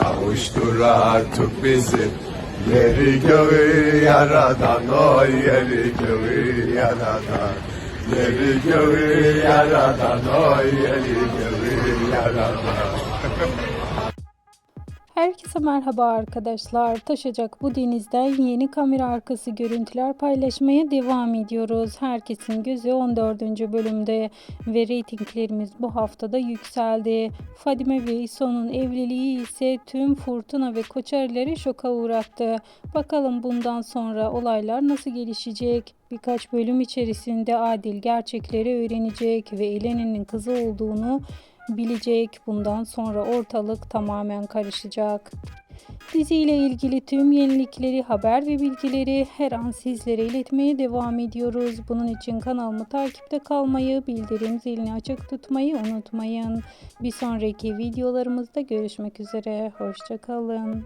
Kavuştur artık bizi. Yeri göğü yaradan o yeri göğü yaradan. Yeri göğü yaradan o yeri göğü yaradan Herkese merhaba arkadaşlar. Taşacak bu denizden yeni kamera arkası görüntüler paylaşmaya devam ediyoruz. Herkesin gözü 14. bölümde ve reytinglerimiz bu haftada yükseldi. Fadime ve İso'nun evliliği ise tüm Fırtına ve Koçerileri şoka uğrattı. Bakalım bundan sonra olaylar nasıl gelişecek? Birkaç bölüm içerisinde Adil gerçekleri öğrenecek ve Eleni'nin kızı olduğunu bilecek. Bundan sonra ortalık tamamen karışacak. Diziyle ilgili tüm yenilikleri, haber ve bilgileri her an sizlere iletmeye devam ediyoruz. Bunun için kanalımı takipte kalmayı, bildirim zilini açık tutmayı unutmayın. Bir sonraki videolarımızda görüşmek üzere. Hoşçakalın.